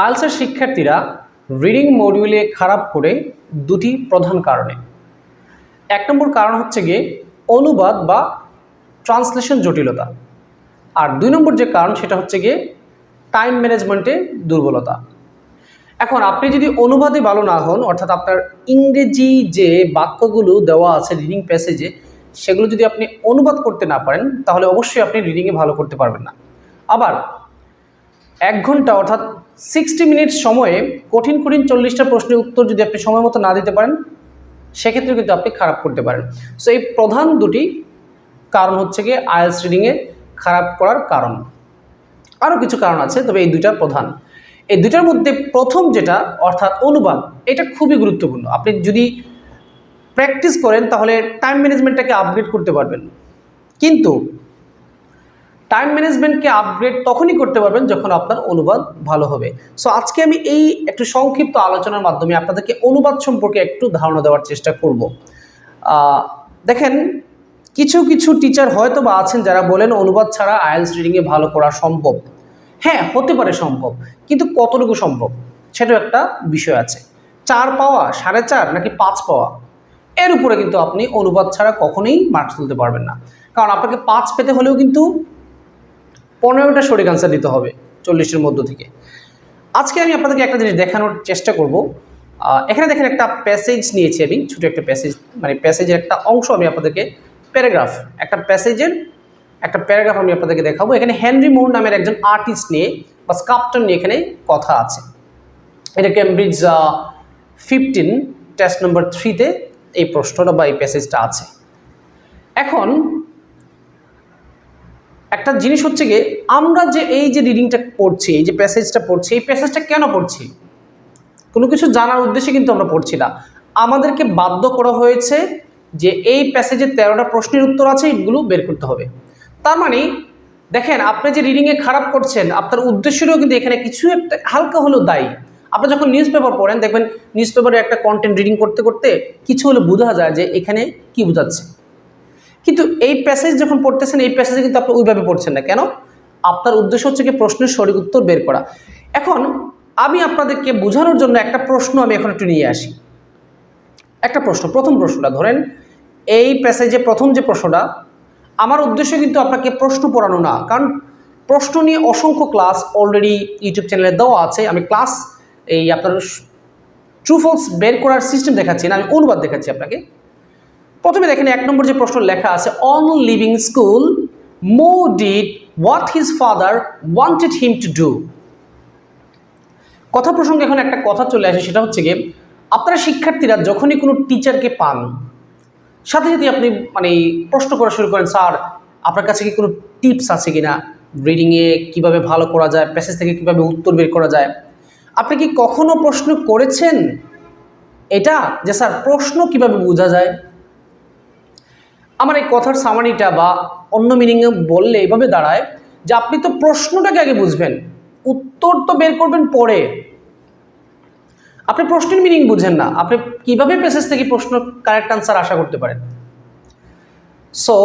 আইএলসের শিক্ষার্থীরা রিডিং মডিউলে খারাপ করে দুটি প্রধান কারণে। এক নম্বর কারণ হচ্ছে গিয়ে অনুবাদ বা ট্রান্সলেশন জটিলতা। আর দুই নম্বর যে কারণ সেটা হচ্ছে গিয়ে টাইম ম্যানেজমেন্টে দুর্বলতা। এখন আপনি যদি অনুবাদে ভালো না হন, অর্থাৎ আপনার ইংরেজি যে বাক্যগুলো দেওয়া আছে রিডিং প্যাসেজে সেগুলো যদি আপনি অনুবাদ করতে না পারেন, তাহলে অবশ্যই আপনি রিডিংয়ে ভালো করতে পারবেন না। আবার এক ঘণ্টা অর্থাৎ সিক্সটি মিনিট সময়ে কঠিন কঠিন চল্লিশটা প্রশ্নের উত্তর যদি আপনি সময় মতো না দিতে পারেন, সেক্ষেত্রে কিন্তু আপনি খারাপ করতে পারেন। সো এই প্রধান দুটি কারণ হচ্ছে গিয়ে আইএলস রিডিংয়ে খারাপ করার কারণ। আরও কিছু কারণ আছে, তবে এই দুইটা প্রধান। এই দুইটার মধ্যে প্রথম যেটা, অর্থাৎ অনুবাদ, এটা খুবই গুরুত্বপূর্ণ। আপনি যদি প্র্যাকটিস করেন, তাহলে টাইম ম্যানেজমেন্টটাকে আপগ্রেড করতে পারবেন। কিন্তু টাইম ম্যানেজমেন্টকে আপগ্রেড তখনই করতে পারবেন যখন আপনার অনুবাদ ভালো হবে। সো আজকে আমি এই একটু সংক্ষিপ্ত আলোচনার মাধ্যমে আপনাদেরকে অনুবাদ সম্পর্কে একটু ধারণা দেওয়ার চেষ্টা করব। দেখেন, কিছু কিছু টিচার হয়তো বা আছেন যারা বলেন অনুবাদ ছাড়া আইএলস রিডিংয়ে ভালো করা সম্ভব। হ্যাঁ হতে পারে সম্ভব, কিন্তু কতটুকু সম্ভব সেটাও একটা বিষয় আছে। চার পাওয়া, সাড়ে চার নাকি পাঁচ পাওয়া, এর উপরে কিন্তু আপনি অনুবাদ ছাড়া কখনোই মার্কস তুলতে পারবেন না। কারণ আপনাকে পাঁচ পেতে হলেও কিন্তু পনেরোটা সঠিক আনসার দিতে হবে চল্লিশের মধ্য থেকে। আজকে আমি আপনাদেরকে একটা জিনিস দেখানোর চেষ্টা করব। এখানে দেখেন একটা প্যাসেজ নিয়েছি আমি, ছোটো একটা প্যাসেজ মানে প্যাসেজের একটা অংশ আমি আপনাদেরকে প্যারাগ্রাফ একটা প্যাসেজের একটা প্যারাগ্রাফ আমি আপনাদেরকে দেখাবো। এখানে হেনরি মোর নামের একজন আর্টিস্ট নিয়ে, বা স্কাল্পটার নিয়ে এখানে কথা আছে। এটা ক্যামব্রিজ ফিফটিন টেস্ট নম্বর থ্রিতে এই প্রশ্নটা বা এই প্যাসেজটা আছে। এখন একটা জিনিস হচ্ছে গিয়ে, আমরা যে এই যে রিডিংটা পড়ছি, এই যে প্যাসেজটা পড়ছি, এই প্যাসেজটা কেন পড়ছি? কোনো কিছু জানার উদ্দেশ্যে কিন্তু আমরা পড়ছি না। আমাদেরকে বাধ্য করা হয়েছে যে এই প্যাসেজে তেরোটা প্রশ্নের উত্তর আছে, এগুলো বের করতে হবে। তার মানে দেখেন, আপনি যে রিডিংয়ে খারাপ করছেন, আপনার উদ্দেশ্যেরও কিন্তু এখানে কিছু একটা হালকা হলেও দায়ী। আপনি যখন নিউজ পেপার পড়েন, দেখবেন নিউজ পেপারে একটা কন্টেন্ট রিডিং করতে করতে কিছু হলে বোঝা যায় যে এখানে কি বোঝাচ্ছে। কিন্তু এই প্যাসেজ যখন পড়তেছেন, এই প্যাসেজে কিন্তু আপনি ওইভাবে পড়ছেন না। কেন? আপনার উদ্দেশ্য হচ্ছে কি প্রশ্নের সঠিক উত্তর বের করা। এখন আমি আপনাদেরকে বোঝানোর জন্য একটা প্রশ্ন আমি এখন একটু নিয়ে আসি। একটা প্রশ্ন, প্রথম প্রশ্নটা ধরেন, এই প্যাসেজে প্রথম যে প্রশ্নটা, আমার উদ্দেশ্য কিন্তু আপনাকে প্রশ্ন পড়ানো না। কারণ প্রশ্ন নিয়ে অসংখ্য ক্লাস অলরেডি ইউটিউব চ্যানেলে দেওয়া আছে। আমি ক্লাস এই আপনার ট্রু ফলস বের করার সিস্টেম দেখাচ্ছি না, আমি অনুবাদ দেখাচ্ছি আপনাকে। প্রথমে দেখেন এক নম্বর যে প্রশ্ন লেখা আছে on leaving school Moore did what his father wanted him to do কথা প্রসঙ্গে এখন একটা কথা চলে আসে, সেটা হচ্ছে গিয়ে, আপনারা শিক্ষার্থীরা যখনই কোনো টিচারকে পান, সাথে সাথে আপনি মানে প্রশ্ন করা শুরু করেন, স্যার, আপনার কাছে কি কোনো টিপস আছে কিনা? রিডিংয়ে কীভাবে ভালো করা যায়? প্যাসেজ থেকে কীভাবে উত্তর বের করা যায়? আপনি কি কখনো প্রশ্ন করেছেন? এটা যে, স্যার, প্রশ্ন কীভাবে বোঝা যায়? আমার এই কথার সামানিটা বা অন্য মিনিংয়ে বললে এভাবে দাঁড়ায় যে আপনি তো প্রশ্নটাকে আগে বুঝবেন, উত্তর তো বের করবেন পরে। আপনি প্রশ্নের মিনিং বুঝেন না, আপনি কীভাবে প্যাসেজ থেকে প্রশ্ন কারেক্ট আনসার আশা করতে পারেন? সো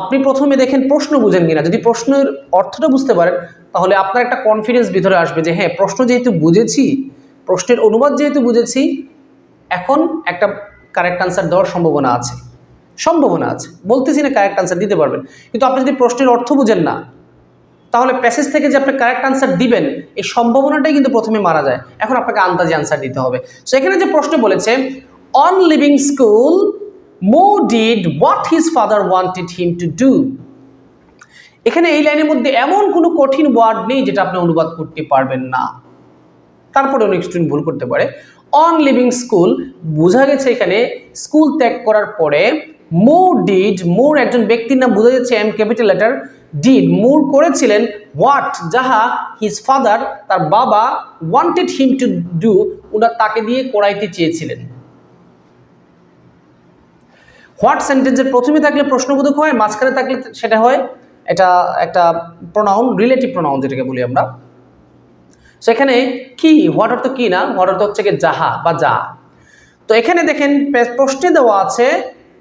আপনি প্রথমে দেখেন প্রশ্ন বুঝেন কিনা। যদি প্রশ্নের অর্থটা বুঝতে পারেন, তাহলে আপনার একটা কনফিডেন্স ভিতরে আসবে যে হ্যাঁ প্রশ্ন যেহেতু বুঝেছি, প্রশ্নের অনুবাদ যেহেতু বুঝেছি, এখন একটা কারেক্ট আনসার দেওয়ার সম্ভাবনা আছে। সম্ভাবনা আছে। বলতেছি না কারেক্ট আনসার দিতে পারবেন। কিন্তু আপনি যদি প্রশ্নের অর্থ বুঝেন না, তাহলে প্যাসেজ থেকে যে আপনি কারেক্ট আনসার দিবেন, এই সম্ভাবনাটাই কিন্তু প্রথমে মারা যায়। এখন আপনাকে আন্দাজে আনসার দিতে হবে। সো এখানে যে প্রশ্ন বলেছে on leaving school Moore did what his father wanted him to do এখানে এই লাইনের মধ্যে এমন কোনো কঠিন ওয়ার্ড নেই যেটা আপনি অনুবাদ করতে পারবেন না। তারপরে অনেক স্টুডেন্ট ভুল করতে পারে। অন লিভিং স্কুল বোঝা গেছে এখানে স্কুল ত্যাগ করার পরে মো ডিড মোর একজন ব্যক্তির নাম বোঝা যাচ্ছে M capital letter did Moore করেছিলেন হোয়াট যাহা হিজ ফাদার তার বাবা ওয়ান্টেড হিম টু ডু ওনার তাকে দিয়ে করাইতে চেয়েছিলেন। হোয়াট সেন্টেন্সের প্রথমে থাকলে প্রশ্নবোধক হয়, মাঝখানে থাকলে সেটা হয়, এটা একটা প্রোনাউন রিলেটিভ প্রোনাউন যেটাকে বলি আমরা। সেখানে কি হোয়াট অর্থ কি না? হোয়াট অর্থ হচ্ছে যাহা বা যা। তো এখানে দেখেন, প্রশ্নে দেওয়া আছে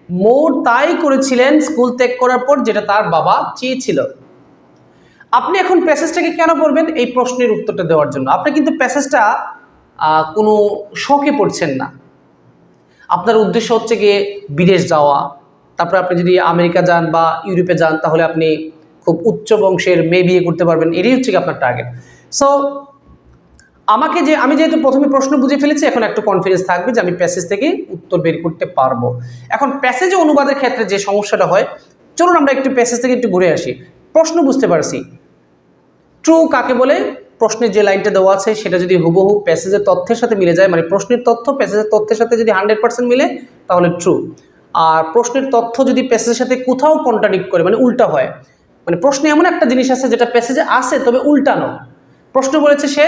মোর তাই করেছিলেন স্কুল ত্যাগ করার পর যেটা তার বাবা চেয়েছিল। আপনি এখন প্যাসেজটাকে কেন পড়বেন? এই প্রশ্নের উত্তরটা দেওয়ার জন্য। আপনি কিন্তু প্যাসেজটা কোনো শখে পড়ছেন না। আপনার উদ্দেশ্য হচ্ছে গিয়ে বিদেশ যাওয়া। তারপরে আপনি যদি আমেরিকা যান বা ইউরোপে যান, তাহলে আপনি খুব উচ্চ বংশের মেয়ে বিয়ে করতে পারবেন। এটাই হচ্ছে কি আপনার টার্গেট সো আমাকে যে, আমি যেহেতু প্রথমে প্রশ্ন বুঝে ফেলেছি, এখন একটু কনফিডেন্স থাকবে যে আমি প্যাসেজ থেকে উত্তর বের করতে পারব। এখন প্যাসেজে অনুবাদের ক্ষেত্রে যে সমস্যাটা হয়, চলুন আমরা একটু প্যাসেজ থেকে একটু ঘুরে আসি। প্রশ্ন বুঝতে পারছি। ট্রু কাকে বলে? প্রশ্নের যে লাইনটা দেওয়া আছে, সেটা যদি হুবহু প্যাসেজের তথ্যের সাথে মিলে যায় মানে প্রশ্নের তথ্য প্যাসেজের তথ্যের সাথে যদি হান্ড্রেড পার্সেন্ট মিলে, তাহলে ট্রু আর প্রশ্নের তথ্য যদি প্যাসেজের সাথে কোথাও কন্ট্রাডিক্ট করে মানে উল্টা হয় মানে প্রশ্নে এমন একটা জিনিস আছে যেটা প্যাসেজে আছে তবে উল্টানো প্রশ্ন বলেছে সে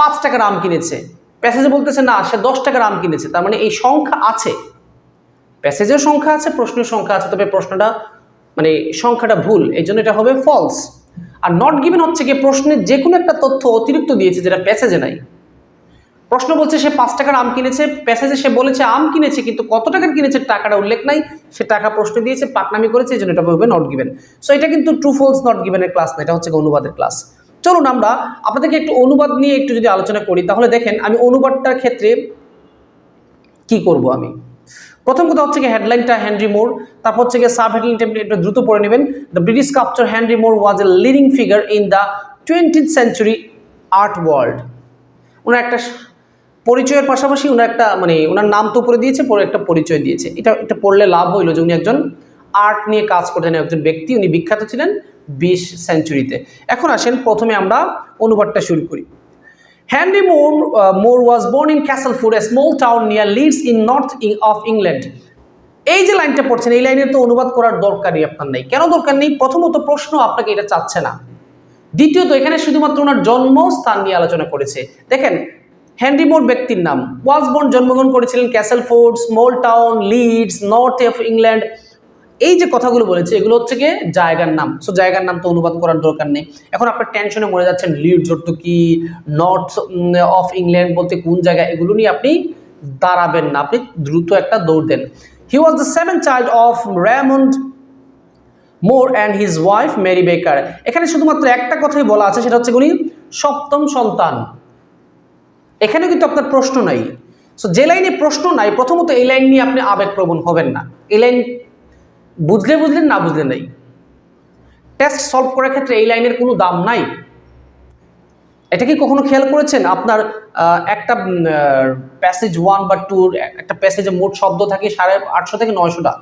পাঁচ টাকার আম কিনেছে। প্যাসেজে বলতেছে, না, সে দশ টাকার আম কিনেছে। তার মানে এই সংখ্যা আছে। প্যাসেজের সংখ্যা আছে প্রশ্নের সংখ্যা আছে, তবে প্রশ্নটা মানে সংখ্যাটা ভুল। এই জন্য এটা হবে ফলস আর নট গিভেন হচ্ছে কি প্রশ্নের যে কোনো একটা তথ্য অতিরিক্ত দিয়েছে যেটা প্যাসেজে নাই। প্রশ্ন বলছে, সে পাঁচ টাকার আম কিনেছে। প্যাসেজে সে বলেছে, আম কিনেছে, কিন্তু কত টাকার কিনেছে টাকাটা উল্লেখ নাই। সে টাকা প্রশ্ন দিয়েছে, পাকনামি করেছে, এই জন্য এটা হবে নট গিভেন সো এটা কিন্তু ট্রু ফলস নট গিভেনের ক্লাস না, এটা হচ্ছে অনুবাদের ক্লাস চলুন আমরা আপনাদেরকে একটু অনুবাদ নিয়ে একটু যদি আলোচনা করি, তাহলে দেখেন আমি অনুবাদটার ক্ষেত্রে কি করব আমি? প্রথম কথা হচ্ছে কি হেডলাইনটা হেনরি মোর তারপর হচ্ছে গিয়ে সাব হেডলাইনটা একটু দ্রুত পড়ে নেবেন। The British sculpture Henry Moore was a leading figure in the twentieth century art world ওনার একটা পরিচয়ের পাশাপাশি ওনার একটা মানে ওনার নাম তো উপরে দিয়েছে, পরে একটা পরিচয় দিয়েছে। এটা এটা পড়লে লাভ হইল যে উনি একজন আর্ট নিয়ে কাজ করতেন, একজন ব্যক্তি, উনি বিখ্যাত ছিলেন। বিশ সেঞ্চুরিতে এখন আসেন প্রথমে আমরা অনুবাদটা শুরু করি। Henry Moore, uh, Moore was born in Castleford, a small town near Leeds in north in- of. এই যে লাইনটা পড়ছেন এই লাইনের তো অনুবাদ করার দরকারই আপনার নেই। কেন দরকার নেই? প্রথমত প্রশ্ন আপনাকে এটা চাচ্ছে না। দ্বিতীয়ত এখানে শুধুমাত্র ওনার জন্মস্থান নিয়ে আলোচনা করেছে। দেখেন হেনরি মোর ব্যক্তির নাম। ওয়াজবর্ন জন্মগ্রহণ করেছিলেন Castleford small town Leeds north of England এই যে কথাগুলো বলেছে, এগুলো হচ্ছে গিয়ে জায়গার নাম। সো জায়গার নাম তো অনুবাদ করার দরকার নেই। এখন আপনার টেনশনে মরে যাচ্ছেন লিডস অর্থ কি নর্থ অফ ইংল্যান্ড বলতে কোন জায়গা এগুলো নিয়ে আপনি দাঁড়াবেন না। আপনি দ্রুত একটা দৌড় দেন। He was the seven child of Raymond Moore and his wife Mary Baker এখানে শুধুমাত্র একটা কথাই বলা আছে, সেটা হচ্ছে উনি সপ্তম সন্তান। এখানে কিন্তু আপনার প্রশ্ন নাই। সো যে লাইনে প্রশ্ন নাই, প্রথমত এই লাইন নিয়ে আপনি আবেগপ্রবণ হবেন না। এই লাইন বুঝলে বুঝলেন, না বুঝলে নাই। টেস্ট সলভ করার ক্ষেত্রে এই লাইনের কোনো দাম নাই। এটা কি কখনো খেয়াল করেছেন? আপনার একটা প্যাসেজ ওয়ান বা টু একটা প্যাসেজে মোট শব্দ থাকে সাড়ে আটশো থেকে নয়শোটা।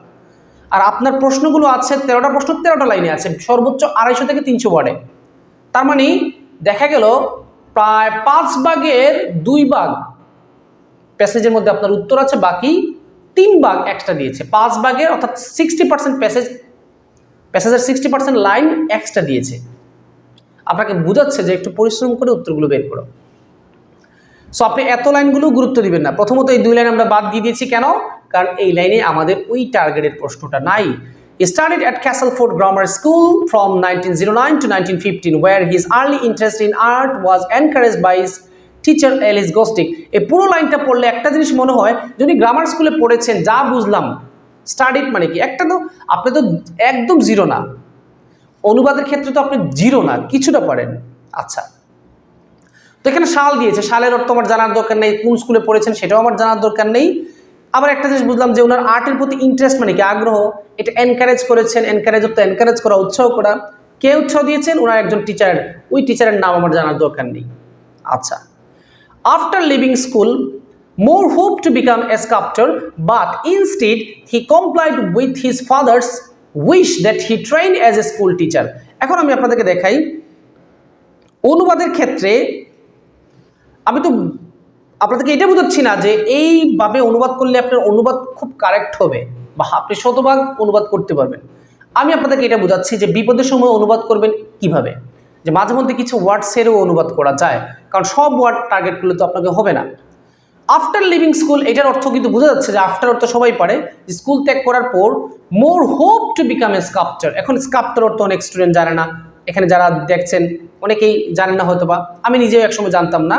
আর আপনার প্রশ্নগুলো আছে, তেরোটা প্রশ্ন তেরোটা লাইনে আছে, সর্বোচ্চ আড়াইশো থেকে তিনশো ওয়ার্ডে। তার মানে দেখা গেল, প্রায় পাঁচ ভাগের দুই ভাগ প্যাসেজের মধ্যে আপনার উত্তর আছে, বাকি তিন ভাগ এক্সট্রা দিয়েছে। পাঁচ ভাগের অর্থাৎ সিক্সটি পার্সেন্ট প্যাসেজ প্যাসেজের সিক্সটি পার্সেন্ট লাইন এক্সট্রা দিয়েছে। আপনাকে বোঝাচ্ছে যে একটু পরিশ্রম করে উত্তরগুলো বের করো। সো আপনি এত লাইনগুলো গুরুত্ব দিবেন না। প্রথমত এই দুই লাইন আমরা বাদ দিয়ে দিয়েছি কেন? কারণ এই লাইনে আমাদের ওই টার্গেটের প্রশ্নটা নাই। Studied at Castleford Grammar School from 1909 to 1915 where his early interest in art was encouraged by his teacher L Alice Gostick এই পুরো লাইনটা পড়লে একটা জিনিস মনে হয়, যদি গ্রামার স্কুলে পড়েছেন, যা বুঝলাম স্টাডিড মানে কি? একটা তো আপনি তো একদম জিরো না। অনুবাদের ক্ষেত্রে তো আপনি জিরো না, কিছুটা পারেন। আচ্ছা। তো এখানে সাল দিয়েছে, সালের অর্থ আমার জানার দরকার নেই, কোন স্কুলে পড়েছেন সেটাও আমার জানার দরকার নেই। আবার একটা জিনিস বুঝলাম যে ওনার আর্টের প্রতি ইন্টারেস্ট মানে কি? আগ্রহ। এটা এনকারেজ করেছেন এনকারেজ তো এনকারেজ করা, উৎসাহ করা। কে উৎসাহ দিয়েছেন? ওনার একজন টিচার ওই টিচারের নাম আমার জানার দরকার নেই। আচ্ছা। After leaving school Moore hope to become a sculpture but instead he complied with his father's wish that he train as a school teacher এখন আমি আপনাদেরকে দেখাই অনুবাদের ক্ষেত্রে আমি তো আপনাদেরকে এটা বোঝাচ্ছি না যে এইভাবে অনুবাদ করলে আপনার অনুবাদ খুব কারেক্ট হবে। বা আপনি শতভাগ অনুবাদ করতে পারবেন। আমি আপনাদেরকে এটা বোঝাচ্ছি যে বিপদের সময় অনুবাদ করবেন কীভাবে। যে মাঝে মধ্যে কিছু ওয়ার্ড সেরেও অনুবাদ করা যায়, কারণ সব ওয়ার্ড টার্গেট করলে তো আপনাকে হবে না। আফটার লিভিং স্কুল এটার অর্থ কিন্তু বোঝা যাচ্ছে যে আফটার অর্থ সবাই পারে স্কুল ত্যাগ করার পর Moore hope to become a sculpture এখন স্কাল্পচার অর্থ অনেক স্টুডেন্ট জানে না। এখানে যারা দেখছেন, অনেকেই জানেন না হয়তো বা আমি নিজেও একসময় জানতাম না।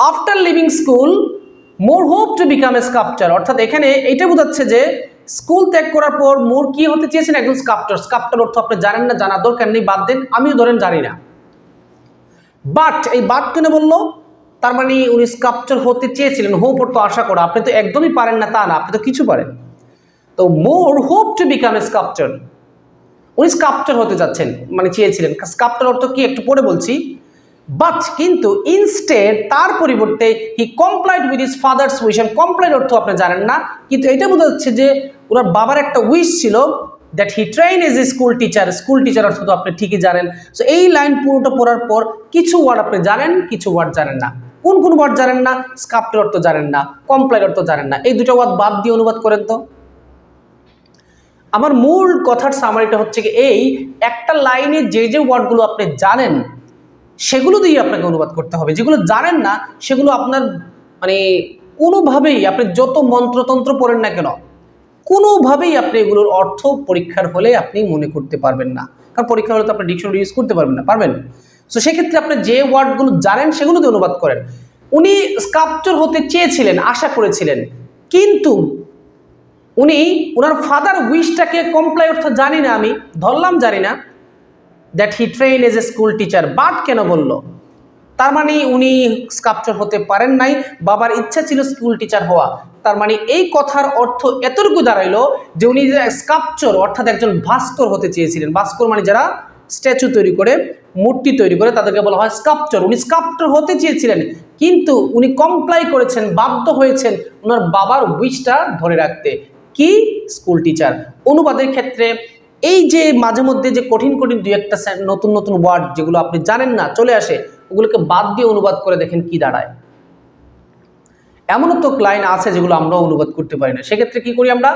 After leaving school Moore hope to become a sculpture অর্থাৎ এখানে এইটা বোঝাচ্ছে যে স্কুল ত্যাগ করার পর মোর কি হতে চেয়েছেন একজন স্কাপ্টার স্কাপ্টার অর্থ আপনি জানেন না জানা দরকার নেই, বাদ দেন। আমিও ধরেন জানি না। বাট এই বাট কেন বলল? তার মানে উনি স্কাপচার হতে চেয়েছিলেন হোপ অর্থ আশা করা। আপনি তো একদমই পারেন না, তা না, আপনি তো কিছু পারেন। তো Moore hope to become a sculpture উনি স্কাপচার হতে যাচ্ছেন মানে চেয়েছিলেন। স্কাপচার অর্থ কি? একটু পরে বলছি। বাট কিন্তু ইনস্টেড তার পরিবর্তে he complied with his father's wish complied অর্থ আপনি জানেন না, কিন্তু এটা বোঝা যাচ্ছে যে ওনার বাবার একটা উইশ ছিল that he train as a school teacher school teacher অর্থ তো আপনি ঠিকই জানেন। সো এই লাইন পুরোটা পড়ার পর কিছু ওয়ার্ড আপনি জানেন, কিছু ওয়ার্ড জানেন না। কোন কোন ওয়ার্ড জানেন না? স্কাপ্টের অর্থ জানেন না কমপ্লাইড অর্থ জানেন না। এই দুটো ওয়ার্ড বাদ দিয়ে অনুবাদ করেন তো। আমার মূল কথার সামারিটা হচ্ছে কি, এই একটা লাইনে যে যে ওয়ার্ডগুলো আপনি জানেন, সেগুলো দিয়ে আপনাকে অনুবাদ করতে হবে। যেগুলো জানেন না, সেগুলো আপনার মানে কোনোভাবেই, আপনি যত মন্ত্রতন্ত্র পড়েন না কেন কোনোভাবেই আপনি এগুলোর অর্থ পরীক্ষার হলে আপনি মনে করতে পারবেন না। কারণ পরীক্ষা হলে তো আপনি ডিকশনারি ইউজ করতে পারবেন না, পারবেন? তো সেক্ষেত্রে আপনি যে ওয়ার্ডগুলো জানেন সেগুলো দিয়ে অনুবাদ করেন। উনি স্কাপচার হতে চেয়েছিলেন, আশা করেছিলেন। কিন্তু উনি ওনার ফাদার উইশটাকে কমপ্লাই অর্থ জানি না আমি, ধরলাম জানি না that he train as a school teacher but কেন বলল? তার মানে উনি স্কাপচার হতে পারেন নাই, বাবার ইচ্ছা ছিল স্কুল টিচার হওয়া। তার মানে এই কথার অর্থ এতটুকু দাঁড়াইলো যে উনি যে স্কাপচার অর্থাৎ একজন ভাস্কর হতে চেয়েছিলেন। ভাস্কর মানে যারা স্ট্যাচু তৈরি করে, মূর্তি তৈরি করে, তাদেরকে বলা হয় স্কাপচার উনি স্কাপচার হতে চেয়েছিলেন, কিন্তু উনি কমপ্লাই করেছেন, বাধ্য হয়েছেন ওনার বাবার উইশটা ধরে রাখতে। কি? স্কুল টিচার অনুবাদের ক্ষেত্রে এই যে মাঝে মধ্যে যে কঠিন কঠিন দুই একটা নতুন নতুন ওয়ার্ড যেগুলো আপনি জানেন না, চলে আসে ওগুলোকে বাদ দিয়ে অনুবাদ করে দেখেন কি দাঁড়ায়। এমনও তো লাইন আছে যেগুলো আমরা অনুবাদ করতে পারি না। সেক্ষেত্রে কি করি আমরা?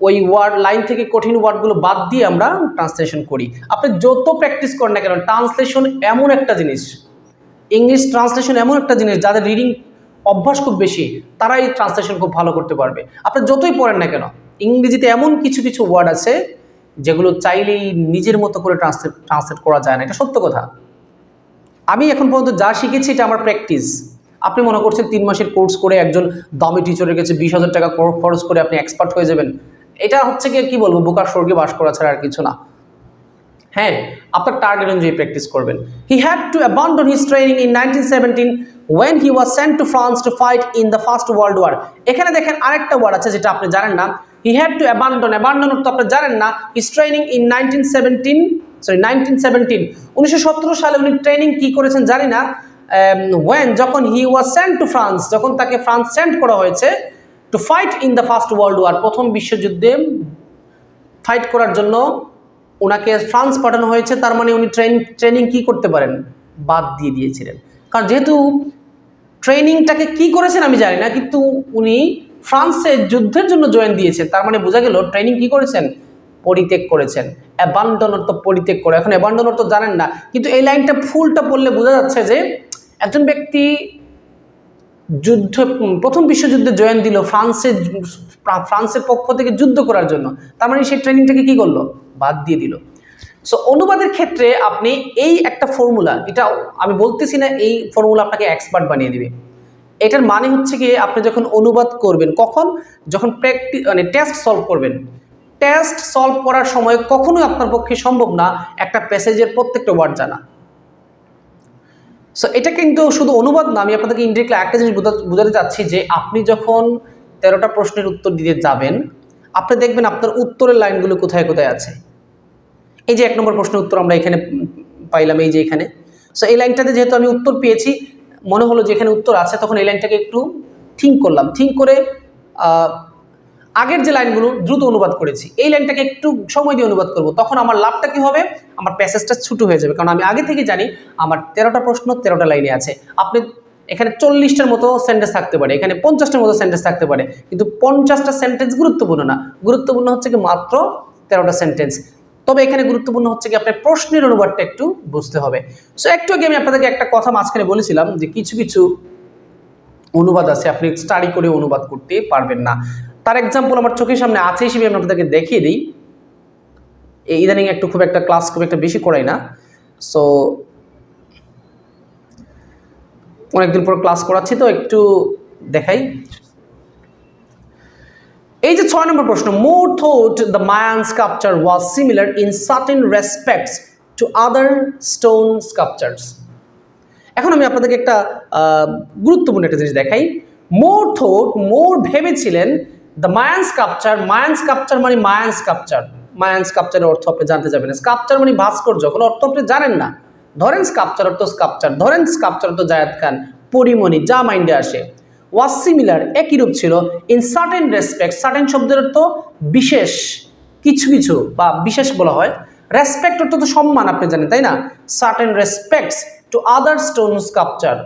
ওই ওয়ার্ড লাইন থেকে কঠিন ওয়ার্ডগুলো বাদ দিয়ে আমরা ট্রান্সলেশন করি। আপনি যত প্র্যাকটিস করেন না কেন ট্রান্সলেশন এমন একটা জিনিস ইংলিশ ট্রান্সলেশন এমন একটা জিনিস, যাদের রিডিং অভ্যাস খুব বেশি, তারাই ট্রান্সলেশন খুব ভালো করতে পারবে। আপনি যতই পড়েন না কেন, ইংরেজিতে এমন কিছু কিছু ওয়ার্ড আছে, যেগুলো চাইলেই নিজের মতো করে ট্রান্সলেট ট্রান্সলেট করা যায় না। এটা সত্য কথা। আমি এখন পর্যন্ত যা শিখেছি এটা আমার প্র্যাকটিস আপনি মনে করছেন তিন মাসের কোর্স করে একজন দামি টিচারের কাছে বিশ হাজার টাকা খরচ করে আপনি এক্সপার্ট হয়ে যাবেন। এটা হচ্ছে কি বলব, বোকার স্বর্গে বাস করা ছাড়া আর কিছু না। হ্যাঁ আপনার টার্গেট অনুযায়ী প্র্যাকটিস করবেন। He had to abandon his training in nineteen seventeen when he was sent to France to fight in the first world war এখানে দেখেন আরেকটা ওয়ার্ড আছে যেটা আপনি জানেন না। He had to abandon abandon তো আপনি জানেন না। His training in nineteen seventeen sorry nineteen seventeen উনিশশো সতেরো সালে উনি ট্রেনিং কি করেছেন জানি না। ওয়েন যখন he was sent to France যখন তাকে ফ্রান্স সেন্ড করা হয়েছে to fight in the first world war প্রথম বিশ্বযুদ্ধে ফাইট করার জন্য ওনাকে ফ্রান্স পাঠানো হয়েছে, তার মানে উনি ট্রেন ট্রেনিং কি করতে পারেন? বাদ দিয়ে দিয়েছিলেন। কারণ যেহেতু ট্রেনিংটাকে কি করেছেন আমি জানি না, কিন্তু উনি ফ্রান্সে যুদ্ধের জন্য জয়েন দিয়েছেন, তার মানে বোঝা গেল ট্রেনিং কি করেছেন? পরিত্যাগ করেছেন। অ্যাবান্ডন অর্থ পরিত্যাগ করে। এখন অ্যাবান্ডন অর্থ জানেন না। কিন্তু এই লাইনটা ফুলটা পড়লে বোঝা যাচ্ছে যে একজন ব্যক্তি যুদ্ধ, প্রথম বিশ্বযুদ্ধে জয়েন দিল ফ্রান্সের ফ্রান্সের পক্ষ থেকে যুদ্ধ করার জন্য। তার মানে সেই ট্রেনিংটাকে কি করল? বাদ দিয়ে দিল। সো অনুবাদের ক্ষেত্রে আপনি এই একটা ফর্মুলা এটা আমি বলতেছি না এই ফর্মুলা আপনাকে এক্সপার্ট বানিয়ে দিবে। এটার মানে হচ্ছে কি আপনি যখন অনুবাদ করবেন, কখন? যখন প্র্যাকটি মানে টেস্ট সলভ করবেন। টেস্ট সলভ করার সময় কখনোই আপনার পক্ষে সম্ভব না একটা প্যাসেজের প্রত্যেকটা ওয়ার্ড জানা। সো এটা কিন্তু শুধু অনুবাদ না, আমি আপনাদেরকে ইনডিরেক্টলি একটা জিনিস বোঝা- বোঝাতে চাচ্ছি যে আপনি যখন তেরোটা প্রশ্নের উত্তর দিতে যাবেন, আপনি দেখবেন আপনার উত্তরের লাইনগুলো কোথায় কোথায় আছে। এই যে এক নম্বর প্রশ্নের উত্তর আমরা এখানে পাইলাম, এই যে এখানে। সো এই লাইনটাতে যেহেতু আমি উত্তর পেয়েছি, মনে হলো যে এখানে উত্তর আছে, তখন এই লাইনটাকে একটু থিঙ্ক করলাম। থিঙ্ক করে আগের যে লাইনগুলো দ্রুত অনুবাদ করেছি। এই লাইনটাকে একটু সময় দিয়ে অনুবাদ করব। তখন আমার লাভটা কি হবে? আমার প্যাসেজটা ছোটো হয়ে যাবে। কারণ আমি আগে থেকে জানি আমার তেরোটা প্রশ্ন তেরোটা লাইনে আছে। আপনি এখানে চল্লিশটার মতো সেন্টেন্স থাকতে পারে, এখানে পঞ্চাশটার মতো সেন্টেন্স থাকতে পারে। কিন্তু পঞ্চাশটা সেন্টেন্স গুরুত্বপূর্ণ না। গুরুত্বপূর্ণ হচ্ছে কি মাত্র তেরোটা সেন্টেন্স তবে এখানে গুরুত্বপূর্ণ হচ্ছে কি আপনার প্রশ্নের অনুবাদটা একটু বুঝতে হবে। সো একটু আগে আমি আপনাদেরকে একটা কথা মাঝখানে বলেছিলাম যে কিছু কিছু অনুবাদ আছে। আপনি স্টাডি করে অনুবাদ করতে পারবেন না। তার এক্সাম্পল আমার চোখের সামনে আছে হিসেবে আমি আপনাদেরকে দেখিয়ে দিই। এই ইদানিং একটু খুব একটা ক্লাস খুব একটা বেশি করাই না। সো অনেকদিন পর ক্লাস করাচ্ছি তো একটু দেখাই। এই যে ছয় নম্বর প্রশ্ন Moore thought the Mayan sculpture was similar in certain respects to other stone sculptures এখন আমি আপনাদেরকে একটা গুরুত্বপূর্ণ একটা জিনিস দেখাই। মোর থোট মোর ভেবেছিলেন the Mayan sculpture Mayan sculpture মানে মায়ান স্কাপচার মায়ান স্কাপচারের অর্থ আপনি জানতে যাবেন স্কাপচার মানে ভাস্কর্য? কোনো অর্থ আপনি জানেন না। ধরেন স্কাপচার অর্থ স্কাপচার ধরেন স্কাপচার অর্থ জায়াত খান। পরিমণি, যা মাইন্ডে আসে। ওয়াজ সিমিলার একই রূপ ছিল। ইন সার্টেন রেসপেক্ট সার্টেন শব্দের অর্থ বিশেষ, কিছু কিছু বা বিশেষ বলা হয়। রেসপেক্ট অর্থ তো সম্মান, আপনি জানেন, তাই না? Certain respects to other stone sculpture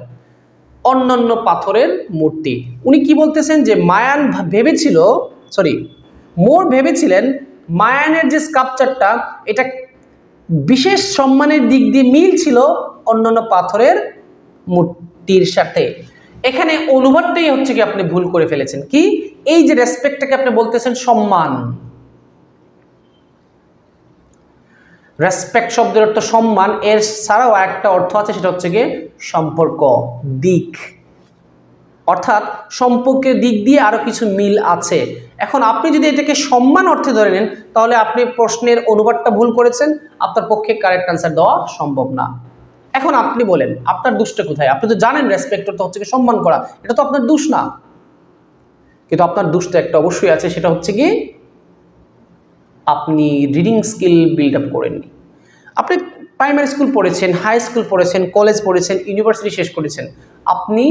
অন্যান্য পাথরের মূর্তি। উনি কি বলতেছেন যে মায়ান ভেবেছিল সরি মোর ভেবেছিলেন মায়ানের যে স্কাপচারটা এটা বিশেষ সম্মানের দিক দিয়ে মিল ছিল অন্যান্য পাথরের মূর্তির সাথে। এখানে অনুবাদটাই হচ্ছে কি আপনি ভুল করে ফেলেছেন। কি? এই যে রেসপেক্টটাকে আপনি বলতেছেন সম্মান। রেসপেক্ট শব্দের অর্থ সম্মান, এর ছাড়াও একটা অর্থ আছে, সেটা হচ্ছে গিয়ে সম্পর্ক, দিক। অর্থাৎ সম্পর্কের দিক দিয়ে আরও কিছু মিল আছে। এখন আপনি যদি এটাকে সম্মান অর্থে ধরে নেন, তাহলে আপনি প্রশ্নের অনুবাদটা ভুল করেছেন, আপনার পক্ষে কারেক্ট আনসার দেওয়া সম্ভব না। এখন আপনি বলেন, আপনার দুষ্টা কোথায়? আপনি তো জানেন রেসপেক্ট অর্থ হচ্ছে সম্মান করা, এটা তো আপনার দুষ না। কিন্তু আপনার দুষ্ট একটা অবশ্যই আছে, সেটা হচ্ছে কি আপনি রিডিং স্কিল বিল্ড আপ করেননি। আপনি প্রাইমারি স্কুল পড়েছেন হাই স্কুল পড়েছেন কলেজ পড়েছেন ইউনিভার্সিটি শেষ করেছেন, আপনি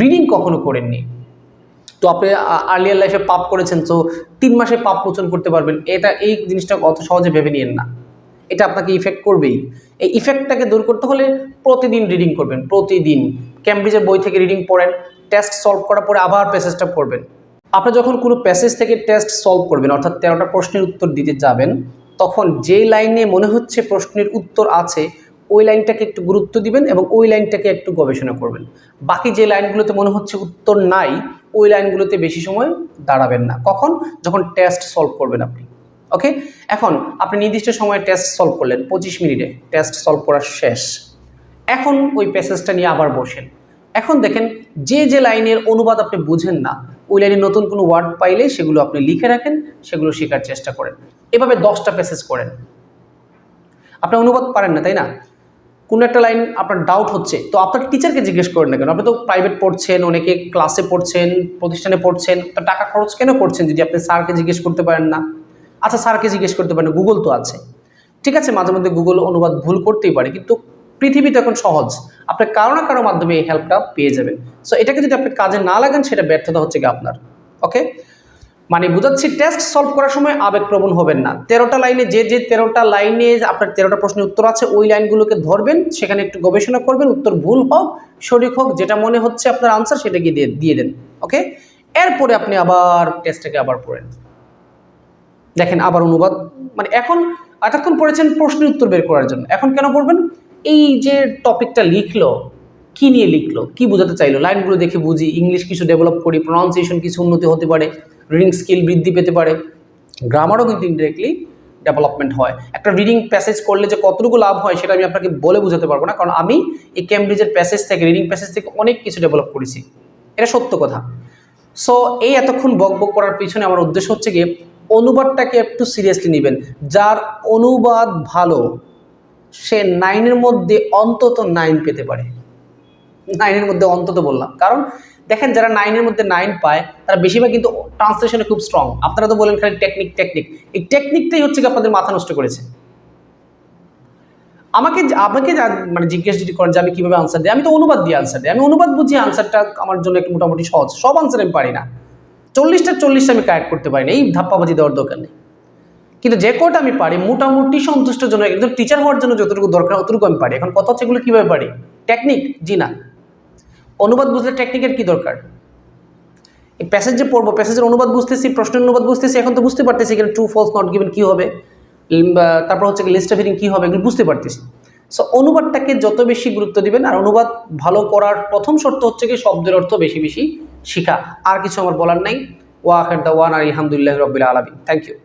রিডিং কখনো করেননি। তো আপনি আর্লিয়ার লাইফে পাপ করেছেন, তো তিন মাসে পাপ মোচন করতে পারবেন, এটা এই জিনিসটা অত সহজে ভেবে নিয়েন না। এটা আপনাকে ইফেক্ট করবেই। এই ইফেক্টটাকে দূর করতে হলে প্রতিদিন রিডিং করবেন, প্রতিদিন। ক্যামব্রিজের বই থেকে রিডিং পড়েন টেস্ট সলভ করার পরে আবার প্যাসেজটা পড়বেন। আপনি যখন কোনো প্যাসেজ থেকে টেস্ট সলভ করবেন, অর্থাৎ তেরোটা প্রশ্নের উত্তর দিতে যাবেন, তখন যে লাইনে মনে হচ্ছে প্রশ্নের উত্তর আছে, ওই লাইনটাকে একটু গুরুত্ব দিবেন এবং ওই লাইনটাকে একটু গবেষণা করবেন। বাকি যে লাইনগুলোতে মনে হচ্ছে উত্তর নাই, ওই লাইনগুলোতে বেশি সময় দাঁড়াবেন না। কখন? যখন টেস্ট সলভ করবেন আপনি। ওকে এখন, আপনি নির্দিষ্ট সময়ে টেস্ট সলভ করলেন, পঁচিশ মিনিটে টেস্ট সলভ করা শেষ। এখন ওই প্যাসেজটা নিয়ে আবার বসেন। এখন দেখেন, যে যে লাইনের অনুবাদ আপনি বুঝেন না ওই লাইনে নতুন কোনো ওয়ার্ড পাইলে সেগুলো আপনি লিখে রাখেন, সেগুলো শেখার চেষ্টা করেন। এভাবে দশটা প্যাসেজ করেন। আপনি অনুবাদ পারেন না, তাই না? কোনো একটা লাইন আপনার ডাউট হচ্ছে, তো আপনার টিচারকে জিজ্ঞেস করেন না কেন? আপনি তো প্রাইভেট পড়ছেন, অনেকে ক্লাসে পড়ছেন, প্রতিষ্ঠানে পড়ছেন, তো টাকা খরচ কেন করছেন যদি আপনি স্যারকে জিজ্ঞেস করতে পারেন না? আচ্ছা স্যারকে জিজ্ঞেস করতে পারেন গুগল তো আছে। ঠিক আছে, মাঝে মধ্যে গুগল অনুবাদ ভুল করতেই পারে, কিন্তু পৃথিবী তো এখন সহজ। আপনি কারও না কারও মাধ্যমে এই হেল্পটা পেয়ে যাবেন। সো এটাকে যদি আপনি কাজে না লাগান, সেটা ব্যর্থতা হচ্ছে কি আপনার। ওকে মানে বুঝাচ্ছি টেস্ট সলভ করার সময় আবেগপ্রবণ হবেন না। তেরোটা লাইনে যে যে তেরোটা লাইনে আপনার তেরোটা প্রশ্নের উত্তর আছে, ওই লাইনগুলোকে ধরবেন। সেখানে একটু গবেষণা করবেন, উত্তর ভুল হোক, সঠিক হোক, যেটা মনে হচ্ছে আপনার আনসার সেটা গিয়ে দিয়ে দেন। ওকে এরপরে আপনি আবার টেস্টটাকে আবার পড়েন। দেখেন, আবার অনুবাদ। মানে এখন এতক্ষণ পড়েছেন প্রশ্নের উত্তর বের করার জন্য। এখন কেন পড়বেন? এই যে টপিকটা লিখলো, কি নিয়ে লিখলো, কি বোঝাতে চাইলো? লাইনগুলো দেখে বুঝি, ইংলিশ কিছু ডেভেলপ করি প্রনাউন্সিয়েশন কিছু উন্নতি হতে পারে রিডিং স্কিল বৃদ্ধি পেতে পারে গ্রামারও কিন্তু ইনডিরেক্টলি ডেভেলপমেন্ট হয়। একটা রিডিং প্যাসেজ করলে যে কতটুকু লাভ হয় সেটা আমি আপনাকে বলে বোঝাতে পারব না, কারণ আমি এই ক্যামব্রিজের প্যাসেজ থেকে রিডিং প্যাসেজ থেকে অনেক কিছু ডেভেলপ করেছি। এটা সত্য কথা। সো এই এতক্ষণ বক বক করার পিছনে আমার উদ্দেশ্য হচ্ছে গিয়ে, অনুবাদটাকে একটু সিরিয়াসলি নেবেন। যার অনুবাদ ভালো সে নাইনের মধ্যে অন্তত নাইন পেতে পারে। নাইনের মধ্যে অন্তত বললাম। কারণ দেখেন যারা নাইনের মধ্যে নাইন পায়, তারা বেশিরভাগ কিন্তু ট্রান্সলেশনে খুব স্ট্রং আপনারা তো বলেন খালি টেকনিক টেকনিক এই টেকনিকটাই হচ্ছে কি আপনাদের মাথা নষ্ট করেছে। আমাকে আমাকে মানে জিজ্ঞেস যদি করেন যে আমি কীভাবে আনসার দিই, আমি তো অনুবাদ দিয়ে আনসার দিই। আমি অনুবাদ বুঝি আনসারটা আমার জন্য একটু মোটামুটি সহজ। সব আনসার আমি পারি না। চল্লিশটা চল্লিশটা আমি কারেক্ট করতে পারি না। এই ধাপ্পাবাজি দেওয়ার দরকার নেই। কিন্তু যে কোটা আমি পারি, মোটামুটি সন্তুষ্টজনক একদম টিচার হওয়ার জন্য যতটুকু দরকার, অতটুকু আমি পারি। এখন কথা হচ্ছে এগুলো কীভাবে পারি? টেকনিক জি না। অনুবাদ বুঝলে টেকনিকের কি দরকার? এই প্যাসেজ যে পড়ব প্যাসেজের অনুবাদ বুঝতেছি, প্রশ্নের অনুবাদ বুঝতেছি, এখন তো বুঝতে পারতেছি এখানে ট্রু ফলস নট গিভেন কী হবে তারপর হচ্ছে লিস্ট অফ কী হবে, এগুলো বুঝতে পারতেছি। সো অনুবাদটাকে যত বেশি গুরুত্ব দিবেন, আর অনুবাদ ভালো করার প্রথম শর্ত হচ্ছে কি, শব্দের অর্থ বেশি বেশি শিখা। আর কিছু আমার বলার নাই। ওয়া আখের দা ওয়ান আর আলহামদুলিল্লাহ রবিল আলমিন। Thank you